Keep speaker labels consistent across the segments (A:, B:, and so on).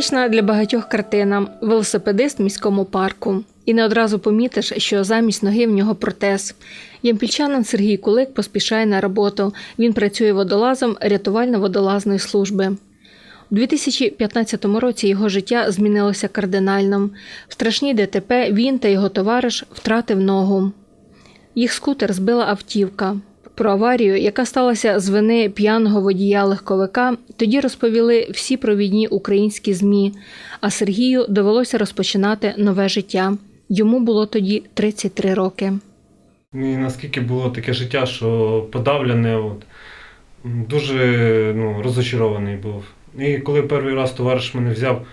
A: Звична для багатьох картина велосипедист в міському парку. І не одразу помітиш, що замість ноги в нього протез. Ямпільчанин Сергій Кулик поспішає на роботу. Він працює водолазом рятувально-водолазної служби. У 2015 році його життя змінилося кардинально. В страшній ДТП він та його товариш втратив ногу. Їх скутер збила автівка. Про аварію, яка сталася з вини п'яного водія легковика, тоді розповіли всі провідні українські ЗМІ, а Сергію довелося розпочинати нове життя. Йому було тоді 33 роки.
B: І наскільки було таке життя, що подавлене, от, дуже ну, розочарований був. І коли перший раз товариш мене взяв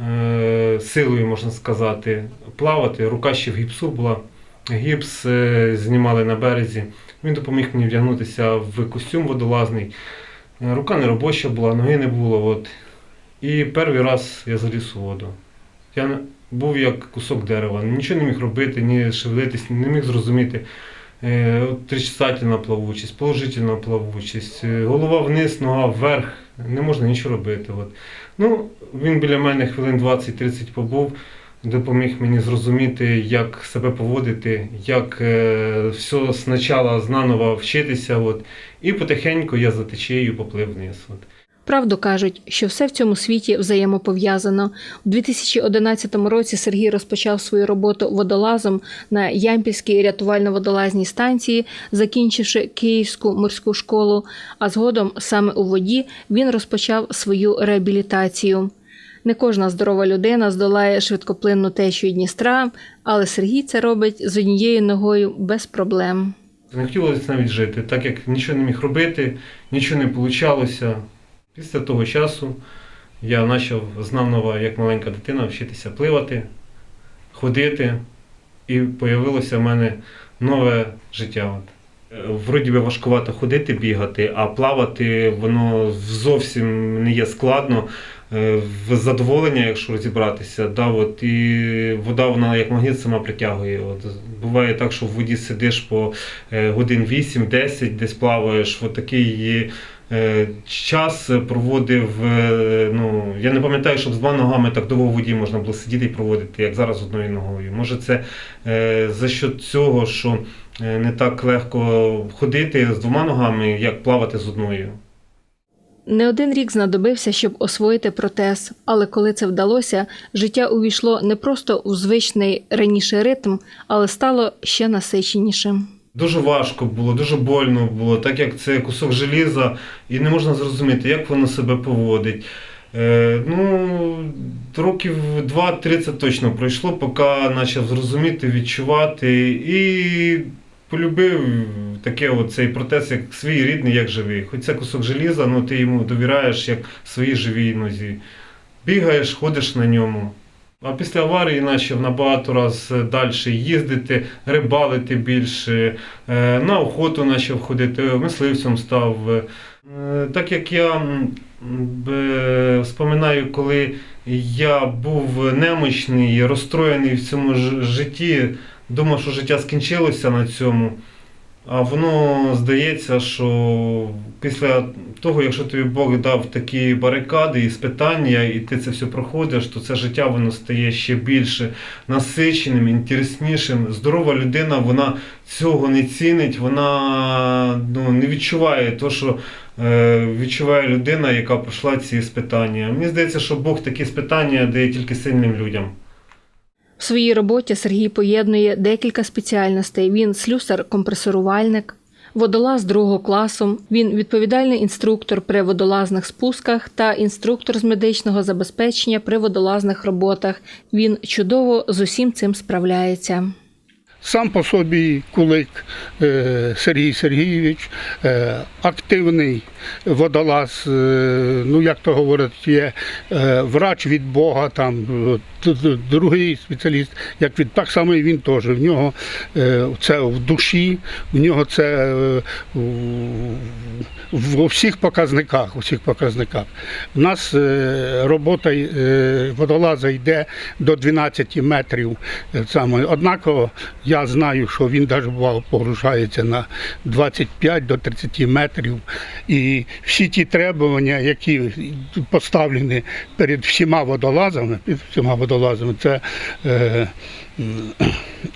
B: е, силою, можна сказати, плавати, рука ще в гіпсу була, гіпс е, знімали на березі. Він допоміг мені вдягнутися в костюм водолазний. Рука не робоча була, ноги не було. От. І перший раз я заліз у воду. Я був як кусок дерева, нічого не міг робити, ні шевелитись, не міг зрозуміти. Е, Отрицательна плавучість, положительна плавучість, е, голова вниз, нога вверх, не можна нічого робити. От. Ну, він біля мене хвилин 20-30 побув, допоміг мені зрозуміти, як себе поводити, як е, все спочатку знаново вчитися. От. І потихеньку я за течією поплив вниз. От.
A: Правду кажуть, що все в цьому світі взаємопов'язано. У 2011 році Сергій розпочав свою роботу водолазом на Ямпільській рятувально-водолазній станції, закінчивши Київську морську школу. А згодом саме у воді він розпочав свою реабілітацію. Не кожна здорова людина здолає швидкоплинну течію Дністра, але Сергій це робить з однією ногою без проблем.
B: Не хотілося навіть жити, так як нічого не міг робити, нічого не вийшло. Після того часу я почав знаново, як маленька дитина, вчитися пливати, ходити, і з'явилося в мене нове життя. Е, Вроді би важкувато ходити, бігати, а плавати воно зовсім не є складно. Е, В задоволення, якщо розібратися, да, от, і вода вона як магніт сама притягує. От, буває так, що в воді сидиш по е, годин 8-10, десь плаваєш, от такий е, час проводив. Ну, я не пам'ятаю, щоб з двома ногами так довго в воді можна було сидіти і проводити, як зараз одною ногою. Може, це за що цього, що не так легко ходити з двома ногами, як плавати з одною.
A: Не один рік знадобився, щоб освоїти протез, але коли це вдалося, життя увійшло не просто у звичний раніше ритм, але стало ще насиченішим.
B: Дуже важко було, дуже больно було, так як це кусок желіза, і не можна зрозуміти, як воно себе поводить. Е, ну, років 2-3 це точно пройшло, поки почав зрозуміти, відчувати і полюбив таке от цей протез як свій рідний, як живий. Хоч це кусок желіза, ну ти йому довіряєш як своїй живій нозі. Бігаєш, ходиш на ньому. А після аварії почав набагато раз далі їздити, рибалити більше, е, на охоту почав ходити, мисливцем став. Е, Так як я вспоминаю, коли я був немощний, розстроєний в цьому житті, думав, що життя скінчилося на цьому. А воно здається, що після того, якщо тобі Бог дав такі барикади і спитання, і ти це все проходиш, то це життя воно стає ще більше насиченим, інтереснішим. Здорова людина вона цього не цінить, вона ну, не відчуває те, що е, відчуває людина, яка пройшла ці спитання. Мені здається, що Бог такі спитання дає тільки сильним людям.
A: В своїй роботі Сергій поєднує декілька спеціальностей. Він слюсар-компресорувальник, водолаз другого класу. Він відповідальний інструктор при водолазних спусках та інструктор з медичного забезпечення при водолазних роботах. Він чудово з усім цим справляється.
C: Сам по собі кулик е, Сергій Сергійович, е, активний водолаз, е, ну як то говорять, є е, врач від Бога, там другий спеціаліст, як від так само і він теж. В нього е, це в душі, в нього це в- всіх показниках. У всіх показниках. У нас робота водолаза йде до 12 метрів. Однаково я знаю, що він навіть погружається на 25 до 30 метрів. І І всі ті требування, які поставлені перед всіма водолазами, перед всіма водолазами, це е,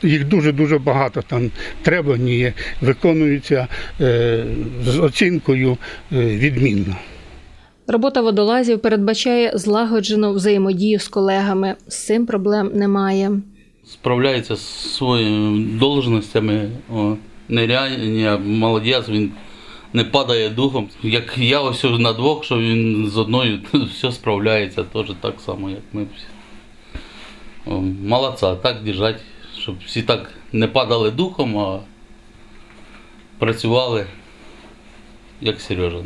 C: їх дуже-дуже багато там требувань є, виконуються е, з оцінкою е, відмінно.
A: Робота водолазів передбачає злагоджену взаємодію з колегами. З цим проблем немає.
D: справляється з своїми должностями. О, неряння, молодець, він не падає духом. Як я ось на двох, що він з одною все справляється, теж так само, як ми всі. Молодця, так держать, щоб всі так не падали духом, а працювали як Сережа.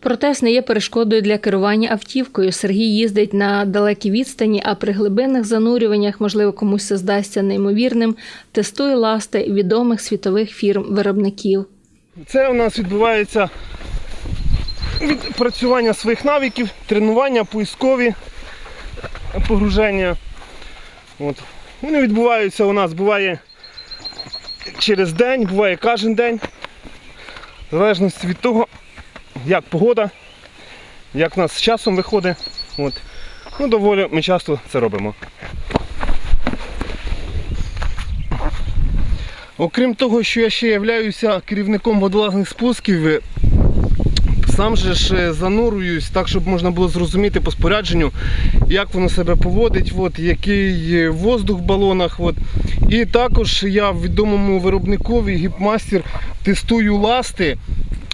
A: Протез не є перешкодою для керування автівкою. Сергій їздить на далекі відстані, а при глибинних занурюваннях, можливо, комусь це здасться неймовірним, тестує ласти відомих світових фірм-виробників.
E: Це у нас відбувається відпрацювання своїх навиків, тренування, поискові погруження. От. Вони відбуваються у нас буває через день, буває кожен день. В залежності від того, як погода, як в нас з часом виходить. От. Ну, доволі ми часто це робимо. Окрім того, що я ще являюся керівником водолазних спусків, е, сам же ж е, занурююсь так, щоб можна було зрозуміти по спорядженню, як воно себе поводить, от, який е, воздух в балонах. От. І також я в відомому виробникові гіпмастер тестую ласти,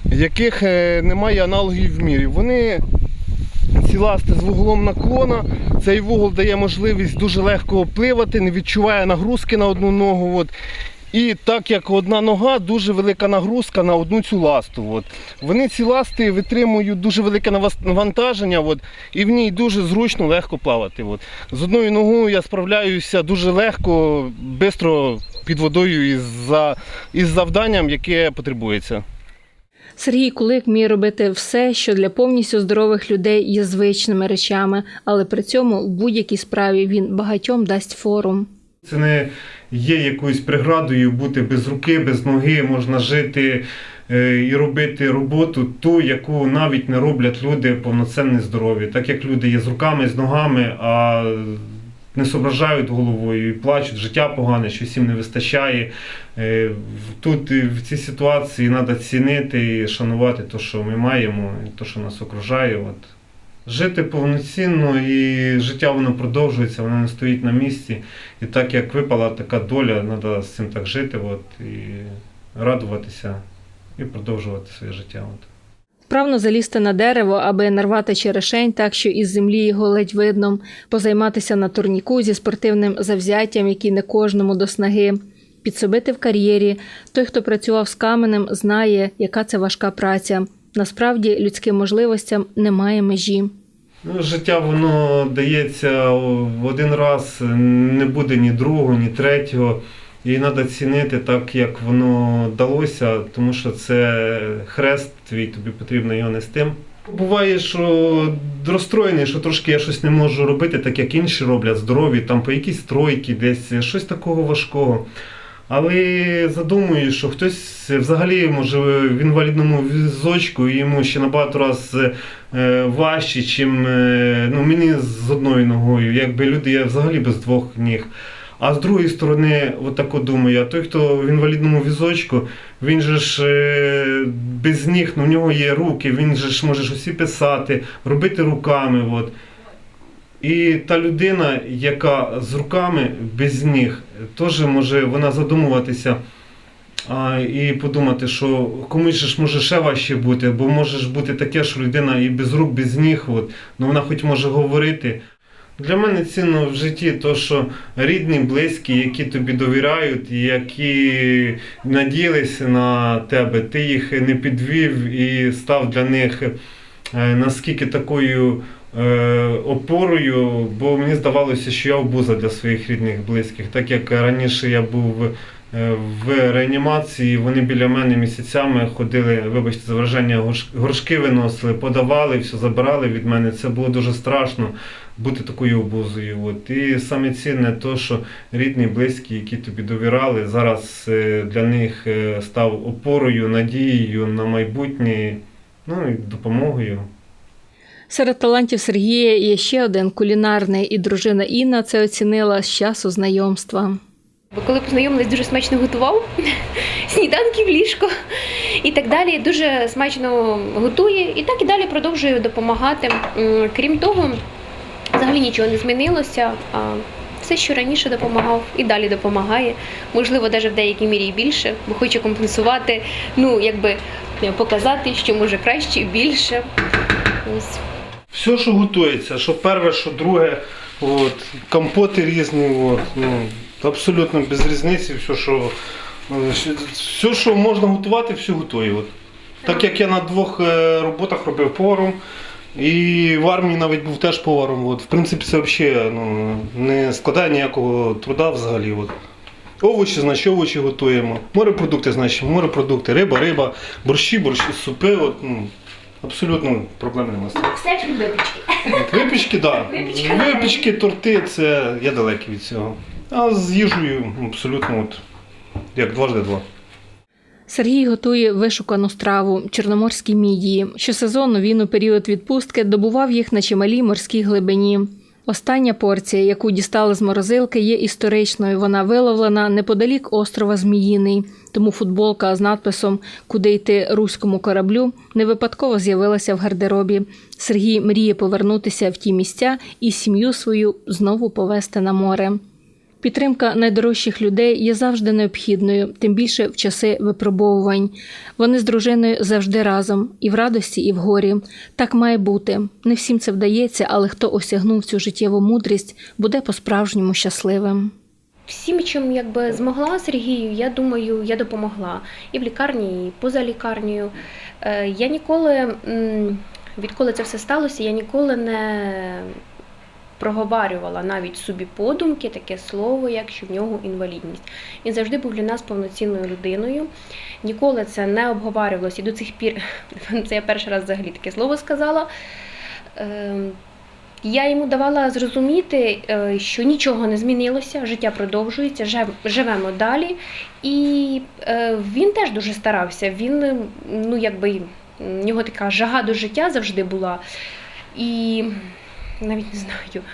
E: яких немає аналогів в мірі. Вони ці ласти з вуглом наклона. Цей вугол дає можливість дуже легко пливати, не відчуває нагрузки на одну ногу. От. І так як одна нога, дуже велика нагрузка на одну цю ласту. От. Вони ці ласти витримують дуже велике навантаження, от, і в ній дуже зручно, легко плавати. От. З одною ногою я справляюся дуже легко, швидко під водою із, із завданням, яке потребується.
A: Сергій Кулик вміє робити все, що для повністю здорових людей є звичними речами, але при цьому в будь-якій справі він багатьом дасть форум.
B: Це не є якоюсь преградою бути без руки, без ноги, можна жити е, і робити роботу, ту, яку навіть не роблять люди повноцінні здорові. Так як люди є з руками, з ногами, а не соображають головою і плачуть, життя погане, щось їм не вистачає. Е, Тут е, в цій ситуації треба цінити і шанувати те, що ми маємо, те, що нас окружає. От. Жити повноцінно і життя воно продовжується, воно не стоїть на місці. І так як випала така доля, треба з цим так жити от, і радуватися і продовжувати своє життя. От.
A: Вправно залізти на дерево, аби нарвати черешень так, що із землі його ледь видно, позайматися на турніку зі спортивним завзяттям, який не кожному до снаги, підсобити в кар'єрі. Той, хто працював з каменем, знає, яка це важка праця. Насправді людським можливостям немає межі.
B: Ну, життя воно дається в один раз, не буде ні другого, ні третього. І треба цінити так, як воно далося, тому що це хрест твій, тобі потрібно його нести. Буває, що розстроєний, що трошки я щось не можу робити, так як інші роблять, здорові, там по якійсь стройці, десь щось такого важкого. Але задумую, що хтось взагалі може в інвалідному візочку йому ще набагато раз е, важче, чим е, ну, мені з одною ногою. Якби люди є взагалі без двох ніг. А з другої сторони, отако думаю, а той, хто в інвалідному візочку, він же ж е, без ніг, ну, в нього є руки, він же ж може усі писати, робити руками. От. І та людина, яка з руками без ніг, теж може вона задумуватися а, і подумати, що комусь ж може ще важче бути, бо може ж бути таке, що людина і без рук, без ніг, от, ну вона хоч може говорити. Для мене цінно в житті то, що рідні, близькі, які тобі довіряють, які надіялися на тебе, ти їх не підвів і став для них е, наскільки такою опорою, бо мені здавалося, що я обуза для своїх рідних близьких. Так як раніше я був е, в реанімації, вони біля мене місяцями ходили, вибачте, за враження, горшки виносили, подавали, все забирали від мене. Це було дуже страшно бути такою обузою. От. І саме цінне то, що рідні, близькі, які тобі довіряли, зараз е, для них е, став опорою, надією на майбутнє. ну і допомогою.
A: Серед талантів Сергія є ще один кулінарний, і дружина Інна це оцінила з часу знайомства.
F: Коли познайомились, дуже смачно готував сніданки в ліжко і так далі. Дуже смачно готує і так і далі продовжую допомагати. Крім того, взагалі нічого не змінилося. А все, що раніше допомагав, і далі допомагає. Можливо, навіть в деякій мірі більше, бо хоче компенсувати, ну якби е, показати, що може краще і більше. Ось.
B: Все, що готується, що перше, що друге, от, компоти різні, от, ну, абсолютно без різниці, все, що, е, все, що можна готувати, все готує. От. Так як я на двох е, роботах робив поваром, і в армії навіть був теж поваром. От. В принципі, це взагалі ну, не складає ніякого труда взагалі. От. Овочі, значить, овочі готуємо. Морепродукти, значить, морепродукти, риба, риба, борщі, борщі, супи. От, ну, абсолютно проблем немає.
F: Все ж випічки.
B: От Випічки, так. Да. Випічки, торти це я далекий від цього. А з їжею абсолютно от, як дважди два.
A: Сергій готує вишукану страву чорноморські мідії. Щосезонно він у період відпустки добував їх на чималій морській глибині. Остання порція, яку дістали з морозилки, є історичною. Вона виловлена неподалік острова Зміїний. Тому футболка з надписом Куди йти руському кораблю не випадково з'явилася в гардеробі. Сергій мріє повернутися в ті місця і сім'ю свою знову повести на море. Підтримка найдорожчих людей є завжди необхідною, тим більше в часи випробовувань. Вони з дружиною завжди разом, і в радості, і в горі. Так має бути. Не всім це вдається, але хто осягнув цю життєву мудрість, буде по-справжньому щасливим.
F: Всім, чим якби змогла Сергію, я думаю, я допомогла і в лікарні, і поза лікарнею. Е, Я ніколи, відколи це все сталося, я ніколи не проговарювала навіть собі подумки таке слово, як що в нього інвалідність. Він завжди був для нас повноцінною людиною. Ніколи це не обговорювалося і до цих пір це я перший раз взагалі таке слово сказала. Ем, я йому давала зрозуміти, е, що нічого не змінилося, життя продовжується, живемо далі. І е, він теж дуже старався. Він, ну якби, в нього така жага до життя завжди була. І навіть не знаю,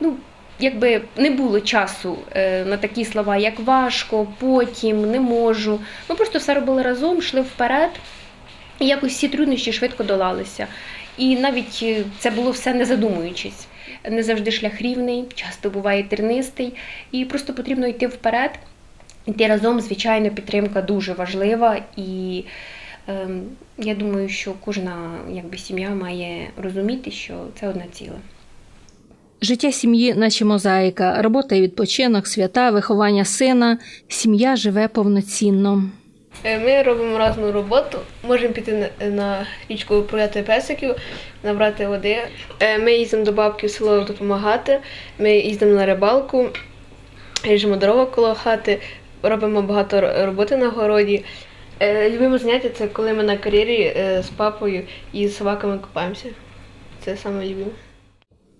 F: ну, якби не було часу е, на такі слова, як важко, потім, не можу. Ми просто все робили разом, йшли вперед, і якось всі труднощі швидко долалися. І навіть е, це було все не задумуючись. Не завжди шлях рівний, часто буває тернистий, і просто потрібно йти вперед, йти разом. Звичайно, підтримка дуже важлива. І ем, я думаю, що кожна якби, сім'я має розуміти, що це одне ціле.
A: Життя сім'ї, наче мозаїка, робота і відпочинок, свята, виховання сина. Сім'я живе повноцінно.
G: Е, Ми робимо разну роботу. Можемо піти на, річку прогуляти песиків, набрати води. Е, Ми їздимо до бабки в село допомагати. Ми їздимо на рибалку, ріжемо дрова коло хати, робимо багато роботи на городі. Е, Любимо заняття це коли ми на кар'єрі з папою і з собаками купаємося. Це саме любимо.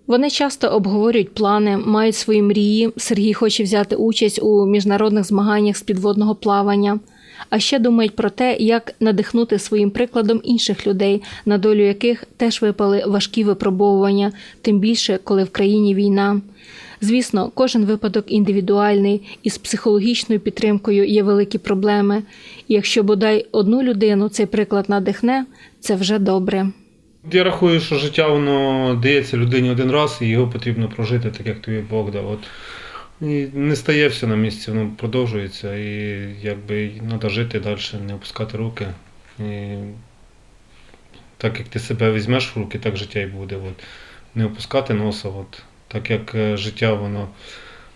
A: Вони часто обговорюють плани, мають свої мрії. Сергій хоче взяти участь у міжнародних змаганнях з підводного плавання. А ще думають про те, як надихнути своїм прикладом інших людей, на долю яких теж випали важкі випробовування, тим більше, коли в країні війна. Звісно, кожен випадок індивідуальний і з психологічною підтримкою є великі проблеми. І якщо бодай одну людину цей приклад надихне, це вже добре.
B: Я рахую, що життя воно дається людині один раз, і його потрібно прожити так, як тобі Бог дав. От. І не стає все на місці, воно продовжується. І якби треба жити далі, не опускати руки. І так як ти себе візьмеш в руки, так життя і буде. От. Не опускати носа. От. Так як е, життя воно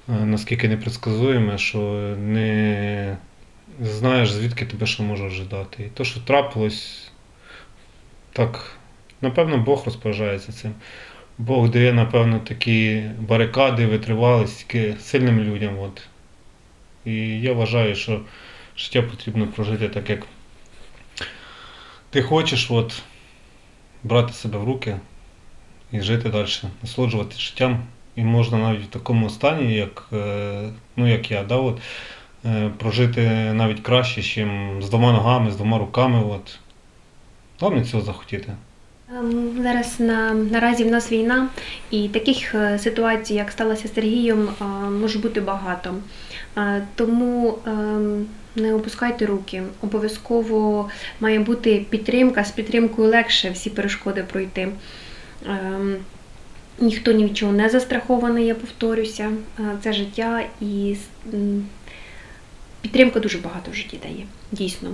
B: е, наскільки непредсказуєме, що не знаєш, звідки тебе що може ожидати. І то, що трапилось, так, напевно, Бог розпоряджається цим. Бог дає, напевно, такі барикади, витривалість сильним людям. От. І я вважаю, що життя потрібно прожити так, як ти хочеш, от, брати себе в руки і жити далі, насолоджуватися життям. І можна навіть в такому стані, як, е, ну, як я, да, от, е, прожити навіть краще, ніж з двома ногами, з двома руками. От. Головне цього захотіти.
F: Ем, Зараз на, наразі в нас війна, і таких е, ситуацій, як сталося з Сергієм, е, може бути багато. Е, Тому ем, не опускайте руки. Обов'язково має бути підтримка. З підтримкою легше всі перешкоди пройти. Ем, Ніхто ні від чого не застрахований, я повторюся. Це життя і підтримка дуже багато в житті дає. Дійсно.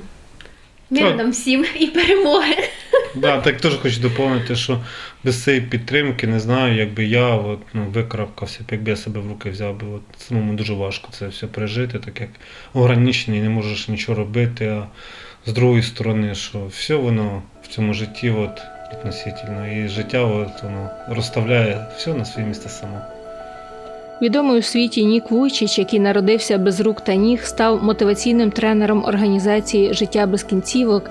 F: Мир нам всім і перемоги!
B: Да, так теж хочу доповнити, що без цієї підтримки не знаю, якби я от, ну, викарабкався, якби я себе в руки взяв би. От, самому дуже важко це все пережити, так як ограничений, не можеш нічого робити. А з другої сторони, що все воно в цьому житті от, відносительно. І життя от, воно розставляє все на своє місце само.
A: Відомий у світі Нік Вуйчич, який народився без рук та ніг, став мотиваційним тренером організації Життя без кінцівок.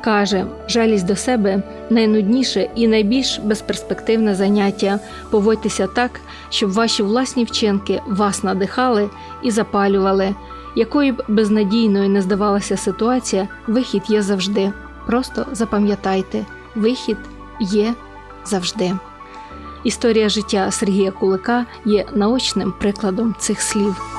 A: Каже, жалість до себе найнудніше і найбільш безперспективне заняття. Поводьтеся так, щоб ваші власні вчинки вас надихали і запалювали. Якою б безнадійною не здавалася ситуація, вихід є завжди. Просто запам'ятайте, вихід є завжди. Історія життя Сергія Кулика є наочним прикладом цих слів.